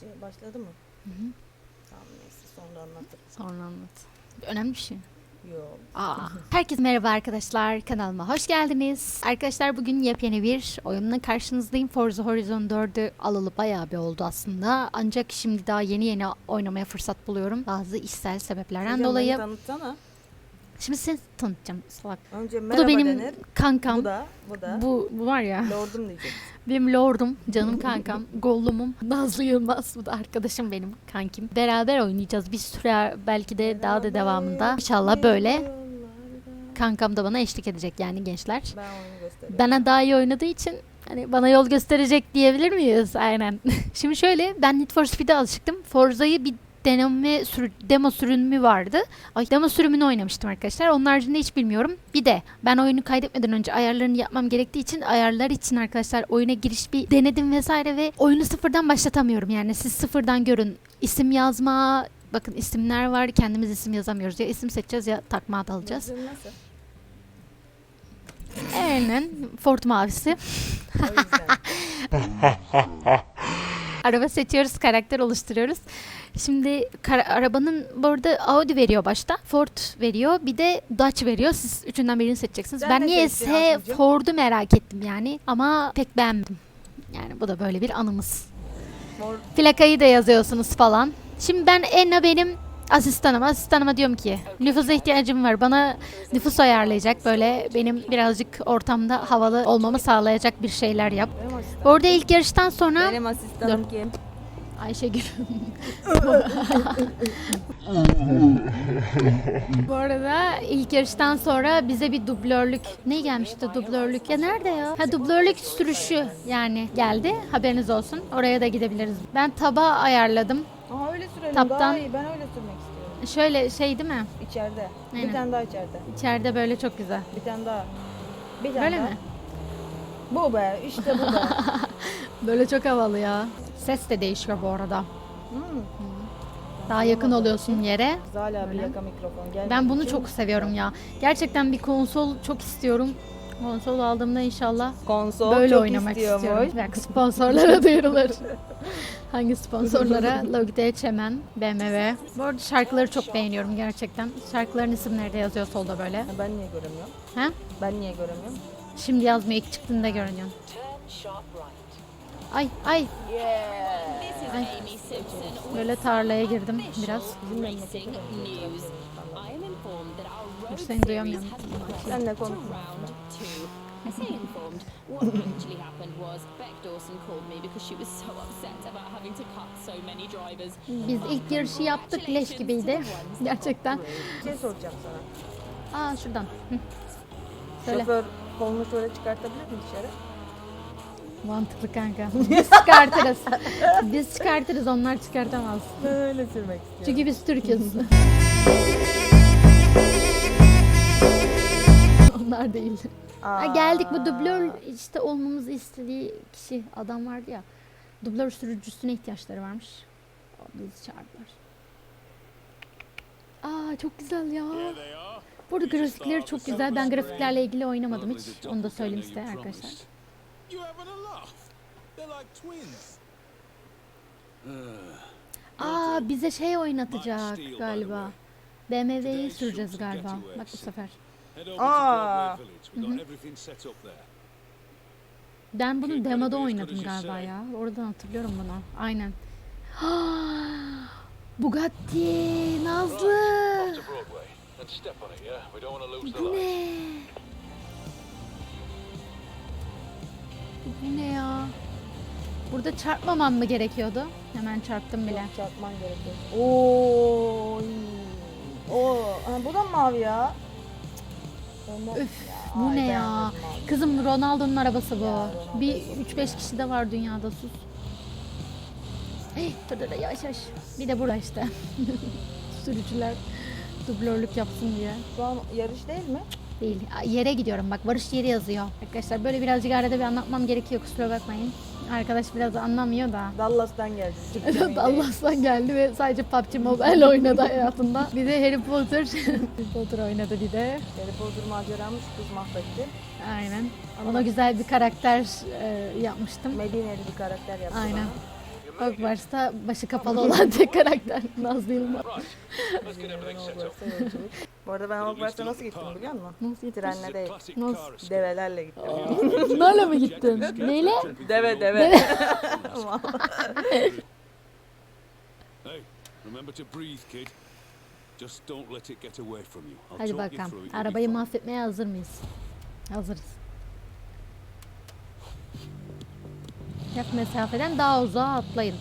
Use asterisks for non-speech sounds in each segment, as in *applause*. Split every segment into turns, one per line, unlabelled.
Şey başladı mı?
Hı hı.
Tamam neyse sonra anlatırım.
Sonra anlat. Önemli bir şey.
Yok.
Aa. Herkese merhaba arkadaşlar. Kanalıma hoş geldiniz. Arkadaşlar bugün yepyeni bir oyunla karşınızdayım. Forza Horizon 4'ü alalı bayağı bir oldu aslında. Ancak şimdi daha yeni yeni oynamaya fırsat buluyorum. Bazı işsel sebeplerden
Hocam
dolayı.
tanıtsana.
Şimdi sizi tanıtacağım salak.
Önce
Bu
merhaba
da benim
denir.
kankam.
Bu da. Bu da.
Bu, bu var ya.
Lordum diyecek. *laughs*
Benim lordum, canım kankam, *laughs* Gollum'um, Nazlı Yılmaz. Bu da arkadaşım benim kankim. Beraber oynayacağız. Bir süre belki de daha da devamında. İnşallah böyle kankam da bana eşlik edecek yani gençler.
Ben oyunu gösteriyorum.
Bana daha iyi oynadığı için hani bana yol gösterecek diyebilir miyiz? Aynen. *laughs* Şimdi şöyle ben Need for Speed'e alışıktım. Forza'yı bir deneme sürü, demo sürümü vardı. Ay demo sürümünü oynamıştım arkadaşlar. Onun haricinde hiç bilmiyorum. Bir de ben oyunu kaydetmeden önce ayarlarını yapmam gerektiği için ayarlar için arkadaşlar oyuna giriş bir denedim vesaire ve oyunu sıfırdan başlatamıyorum. Yani siz sıfırdan görün. İsim yazma, bakın isimler var. Kendimiz isim yazamıyoruz. Ya isim seçeceğiz ya takma ad alacağız.
Nasıl?
Aynen. Ford mavisi. *laughs* Araba seçiyoruz, karakter oluşturuyoruz. Şimdi arabanın bu arada Audi veriyor başta. Ford veriyor. Bir de Dodge veriyor. Siz üçünden birini seçeceksiniz.
Sen
ben niye
Aslı'cığım?
Ford'u merak ettim yani. Ama pek beğenmedim. Yani bu da böyle bir anımız.
Mor
Plakayı da yazıyorsunuz falan. Şimdi ben Enna benim asistanıma, asistanıma diyorum ki nüfusa ihtiyacım var. Bana nüfus ayarlayacak böyle benim birazcık ortamda havalı olmamı sağlayacak bir şeyler yap. Bu arada ilk yarıştan sonra
Benim asistanım kim?
Ayşegül. *laughs* Bu arada ilk yarıştan sonra bize bir dublörlük ne gelmişti dublörlük ya nerede ya? Ha dublörlük sürüşü yani geldi haberiniz olsun oraya da gidebiliriz. Ben taba ayarladım.
Aa öyle sürelim
Taptan-
daha iyi. Ben öyle.
Şöyle şey değil mi?
İçeride.
Aynen.
Bir tane daha içeride.
İçeride böyle çok güzel.
Bir tane daha. Bir tane
Böyle
daha.
mi?
Bu be. işte bu be. *laughs*
Böyle çok havalı ya. Ses de değişiyor bu arada.
hmm.
Daha yakın oluyorsun yere.
Bir
Böyle.
yaka mikrofon. Gel.
Ben bunu çok seviyorum ya. Gerçekten bir konsol çok istiyorum. Konsol aldığımda inşallah
Konsol
böyle
çok
oynamak
istiyormuş.
istiyorum. Bak sponsorlara duyurulur. *laughs* Hangi sponsorlara? *laughs* Logitech, Hemen, BMW. Bu arada şarkıları çok beğeniyorum gerçekten. Şarkıların isimleri de yazıyor solda böyle.
Ben niye göremiyorum?
Ha?
Ben niye göremiyorum?
Şimdi yazmıyor ilk çıktığında görünüyor. Ay ay Ay. Böyle tarlaya girdim biraz. Seni duyamıyorum.
Senle
two. I say informed. What actually happened was Beck Dawson called me because she was so upset about having to cut so many drivers.
Biz ilk yarışı yaptık leş gibiydi. *laughs* Gerçekten.
Bir şey soracağım sana.
Aa şuradan. Hı. Söyle.
Şoför kolunu şöyle çıkartabilir mi dışarı?
Mantıklı kanka. Biz çıkartırız. *laughs* Biz çıkartırız onlar çıkartamaz.
Böyle sürmek istiyorum.
Çünkü biz Türk'üz. *laughs* onlar değil.
Aa.
Geldik bu dublör işte olmamızı istediği kişi adam vardı ya. Dublör sürücüsüne ihtiyaçları varmış. Bizi çağırdılar. Aa çok güzel ya. Burada grafikleri çok güzel. Ben grafiklerle ilgili oynamadım hiç. Onu da söyleyeyim size arkadaşlar. Aa bize şey oynatacak galiba. BMW'yi süreceğiz galiba. Bak bu sefer.
Over
Ah.
Ben bunu demoda oynadım galiba ya. Oradan hatırlıyorum bunu. Aynen. *gasps* Bugatti Nazlı. Bu ne? Bu ne ya? Burada çarpmamam mı gerekiyordu? Hemen çarptım bile.
Yok, çarpman gerekiyor. Oo. Oo. Bu da mı mavi ya? Ya,
bu ne ya? Kızım Ronaldo'nun arabası bu. Bir 3-5 kişi de var dünyada sus. Hey, dur dur yavaş yavaş. Bir de burada işte. *laughs* Sürücüler dublörlük yapsın diye.
Şu an yarış değil mi?
Değil. Yere gidiyorum bak varış yeri yazıyor. Arkadaşlar böyle birazcık arada bir anlatmam gerekiyor kusura bakmayın. Arkadaş biraz anlamıyor da.
Dallas'tan geldi. *laughs*
Evet Allah'tan geldi ve sadece PUBG Mobile oynadı hayatında. Bir de Harry Potter. *laughs* Harry Potter oynadı bir de.
Harry Potter maceramız kız mahvetti.
Aynen. Ona güzel bir karakter e, yapmıştım.
Medineli bir karakter yaptı
Aynen.
bana.
Hogwarts'ta başı kapalı olan tek karakter *laughs* Nazlı Yılmaz.
Yolculuk. Bu arada ben Hogwarts'a nasıl gittim biliyor musun?
Nasıl
Trenle değil.
Nasıl?
Develerle gittim. *laughs*
Bunlarla mı gittin? Neyle?
Deve deve.
Hey, *laughs* remember to breathe, kid. Just don't let it get away from you. I'll
Hadi bakalım. Arabayı mahvetmeye hazır mıyız? Hazırız. Yak mesafeden daha uzağa atlayın.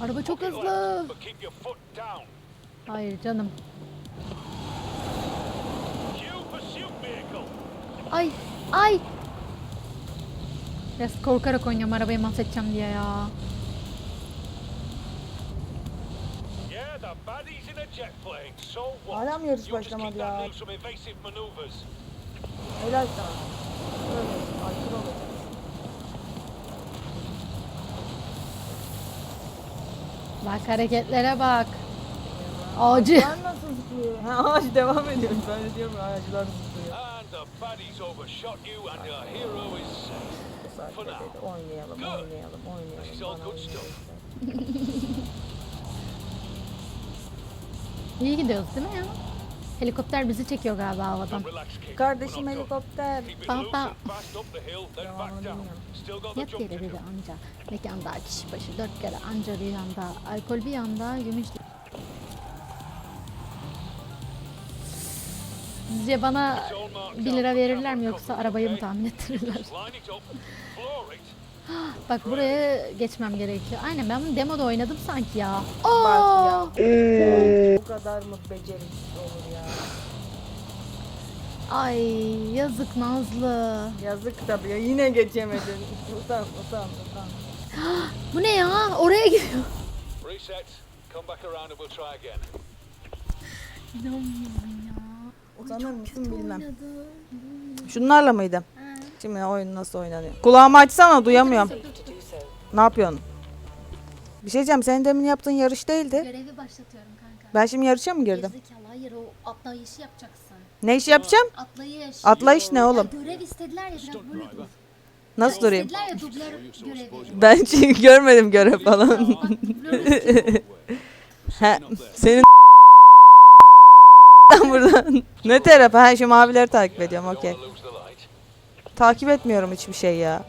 Araba çok hızlı. Hayır canım. Ay ay. Biraz korkarak oynuyorum arabayı mahvedeceğim diye ya.
Hala mı yarış başlamadı ya? Helal sana. Öyle. Aykırı olacak.
Bak hareketlere bak. Ağacı.
Nasıl zıplıyor? Ha ağaç devam ediyor. Ben de diyorum ağaçlar zıplıyor.
And the baddies overshot you and your hero is safe.
Bu saatte dedi oynayalım, oynayalım, oynayalım.
This is all
Bana
good
oynayalım.
stuff. *laughs*
İyi gidiyoruz değil mi ya? Helikopter bizi çekiyor galiba havadan.
Relax, kid.
Kardeşim
We're not done.
helikopter.
Keep it loose
ba-
and fast up the hill, then
Devamını
back down.
bilmiyorum.
Still got the
Yat
jump
yere
to do.
dedi anca. Mekanda kişi başı dört kere anca rüyanda. Alkol bir yanda, gümüş... Sizce bana
It's all marked
1
out
lira verirler mi yoksa arabayı mı tahmin ettirirler? *gasps* Bak buraya geçmem gerekiyor. Aynen ben bunu demoda oynadım sanki ya.
Bak
Aa!
ya. Bu kadar mı beceriksiz olur ya?
Ay yazık Nazlı.
Yazık tabii ya yine geçemedin. *laughs* utan utan utan. *gasps*
Bu ne ya? Oraya gidiyor.
Reset. Come back around and we'll try again.
İnanmıyorum ya.
Utanır mısın bilmem. Şunlarla mıydı? Şimdi oyun nasıl oynanıyor? Kulağımı açsana duyamıyorum. Ne yapıyorsun? Bir şey diyeceğim senin demin yaptığın yarış değildi.
Görevi başlatıyorum kanka.
Ben şimdi yarışa mı girdim?
Gerizekalı hayır o atlayışı yapacaksın.
Ne iş yapacağım?
Atlayış.
Atlayış ne
Ya
oğlum?
görev istediler ya biraz böyle dur.
Nasıl durayım?
İstediler ya dublör görevi.
Ben çünkü *laughs* görmedim görev falan.
Bak dublör *laughs* istiyor.
He, senin buradan. *laughs* ne tarafı? Ha şu mavileri takip ediyorum okey. Takip etmiyorum hiçbir şey ya.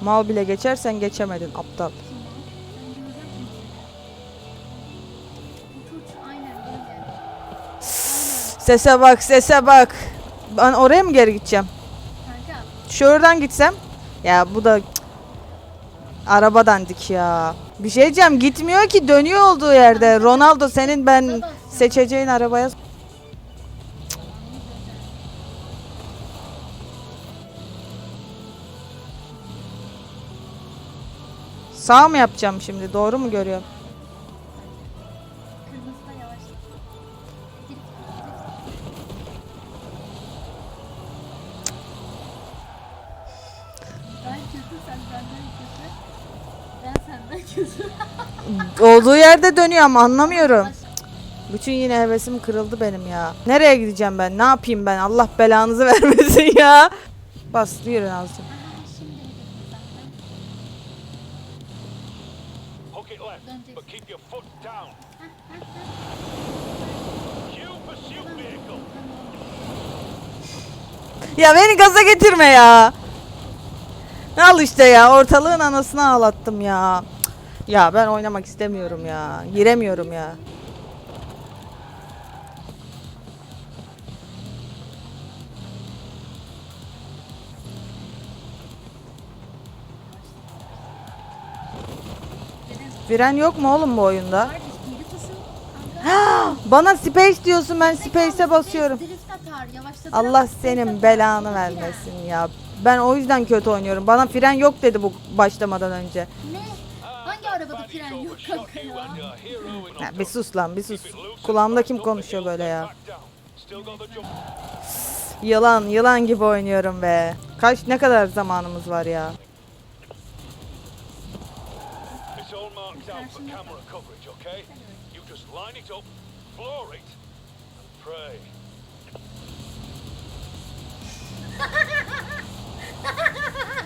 Mal bile geçersen geçemedin aptal. Sese bak sese bak. Ben oraya mı geri gideceğim? Şuradan gitsem. Ya bu da Cık. arabadan dik ya. Bir şey diyeceğim gitmiyor ki dönüyor olduğu yerde. Ronaldo senin ben seçeceğin arabaya Sağ mı yapacağım şimdi? Doğru mu görüyorum? Olduğu yerde dönüyorum anlamıyorum. Bütün yine hevesim kırıldı benim ya. Nereye gideceğim ben? Ne yapayım ben? Allah belanızı *laughs* vermesin ya. Bas yürü
vehicle.
Ya beni gaza getirme ya. Al işte ya ortalığın anasını ağlattım ya. Ya ben oynamak istemiyorum ya. Giremiyorum ya. Fren yok mu oğlum bu oyunda? Bana space diyorsun ben space'e basıyorum. Allah senin belanı vermesin ya. Ben o yüzden kötü oynuyorum. Bana fren yok dedi bu başlamadan önce.
Ne? Arabada fren yok kanka ya?
Ya bir sus lan bir sus. Kulağımda kim konuşuyor böyle ya? Yılan yılan gibi oynuyorum be. Kaç ne kadar zamanımız var ya?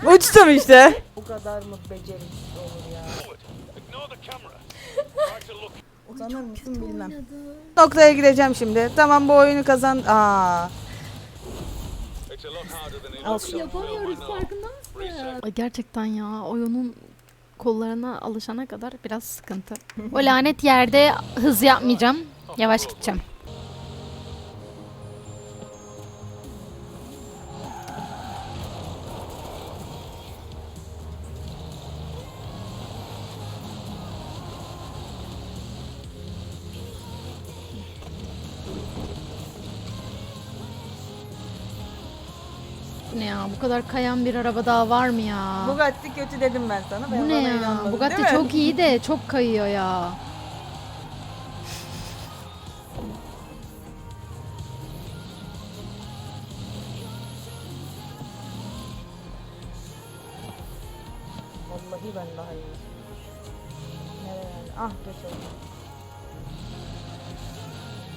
Uçtum işte. Bu kadar mı beceriksiz olur Utanır mısın bilmem. Noktaya gireceğim şimdi. Tamam bu oyunu kazan. Aa. Al şunu.
Yapamıyoruz farkında mısın? Ay gerçekten ya oyunun kollarına alışana kadar biraz sıkıntı. O lanet yerde hız yapmayacağım. Yavaş gideceğim. Ya? Bu kadar kayan bir araba daha var mı ya?
Bugatti kötü dedim ben sana. Ben
Bu ne
bana
ya?
inanmadın,
Bugatti
değil mi?
çok iyi de çok kayıyor ya.
Vallahi ben daha iyi. Nereye yani? Ah geçelim.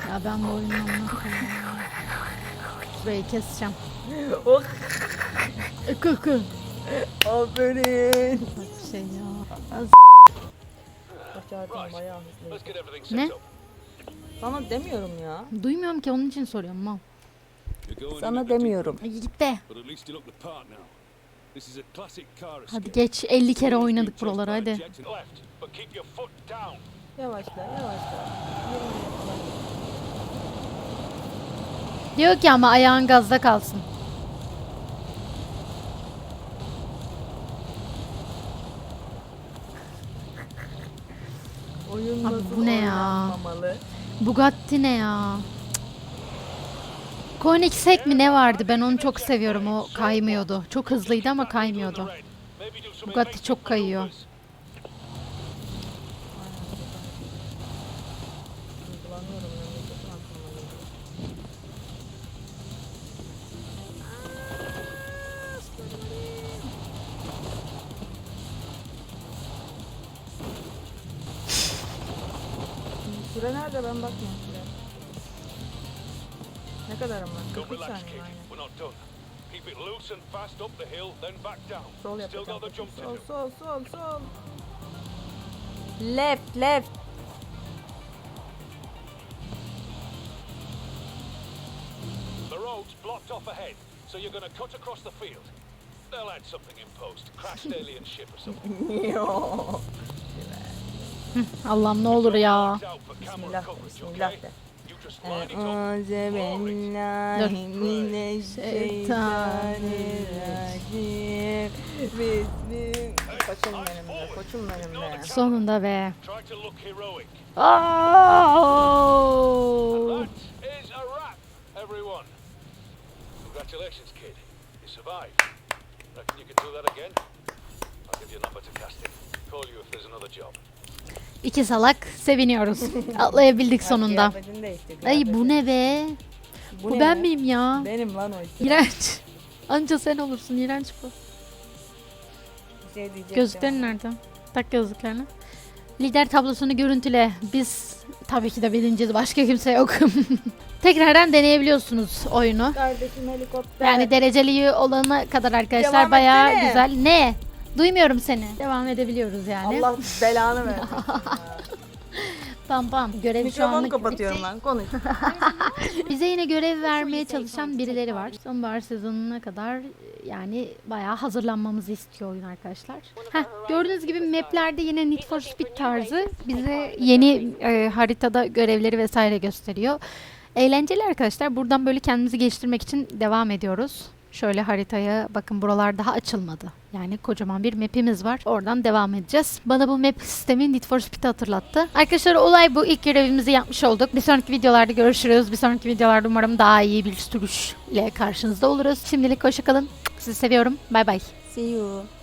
Ya ben bu oyunu anlatmayayım. Burayı keseceğim.
Oh.
Kıkı.
Aferin.
Bak şey ya.
Everything
Ne?
Sana demiyorum ya.
Duymuyorum ki onun için soruyorum mal.
Sana demiyorum.
Ay git
escape.
Hadi geç 50 kere oynadık buraları hadi.
jets and Left, but keep your foot down.
Yavaşla yavaşla.
Diyor ki ama ayağın gazda kalsın. *laughs*
Oyun
Abi bu ne ya? Bugatti ne ya? Koenigsegg mi ne vardı? Ben onu çok seviyorum. O kaymıyordu. Çok hızlıydı ama kaymıyordu. Bugatti çok kayıyor.
Süre nerede ben bakmıyorum süre. Ne kadarım var?
Don't
43
relax,
saniye
kid.
aynen.
We're not done. Keep it loose and fast up the hill, then back down.
Sol
Still
yapacağım.
got the jump to
Sol
do.
sol sol sol. Left left.
The road's blocked off ahead, so you're going to cut across the field. They'll add something in post. Crashed *laughs* alien ship or something. *laughs*
Allah'ım ne olur ya.
Bismillah bismillah de.
Line it up.
Euzubillahimineşşeytanirracim. Bismillah. Koçum benim de, koçum benim de.
Sonunda be. Oh!
Congratulations, kid. You survived. Reckon you can do that again? I'll give you a number to casting. Call you if there's another job.
İki salak seviniyoruz. Atlayabildik sonunda.
Kıyafetini
Ay bu ne be? Bu
ne
ben
be?
miyim ya?
Benim lan o işte.
İğrenç. Anca sen olursun iğrenç bu.
Bir şey diyecektim.
Gözlüklerin nerede? Tak gözlüklerini. Lider tablosunu görüntüle. Biz tabii ki de birinciyiz. Başka kimse yok. *laughs* Tekrardan deneyebiliyorsunuz oyunu.
Kardeşim helikopter.
Yani dereceli olana kadar arkadaşlar
Devam
bayağı
etsene.
güzel. Ne? Duymuyorum seni. Devam edebiliyoruz yani.
Allah belanı *laughs* versin.
Pam pam. Görev şu
Mikrofonu
anlık
kapatıyorum lan konuş. *laughs*
Bize yine görev vermeye çalışan birileri var. Sonbahar sezonuna kadar yani bayağı hazırlanmamızı istiyor oyun arkadaşlar. Heh, gördüğünüz gibi maplerde yine Need for Speed tarzı bize yeni e, haritada görevleri vesaire gösteriyor. Eğlenceli arkadaşlar. Buradan böyle kendimizi geliştirmek için devam ediyoruz. Şöyle haritaya bakın buralar daha açılmadı. Yani kocaman bir map'imiz var. Oradan devam edeceğiz. Bana bu map sistemi Need for Speed'i hatırlattı. Arkadaşlar olay bu. İlk görevimizi yapmış olduk. Bir sonraki videolarda görüşürüz. Bir sonraki videolarda umarım daha iyi bir sürüş ile karşınızda oluruz. Şimdilik hoşçakalın. Sizi seviyorum. Bay bay.
See you.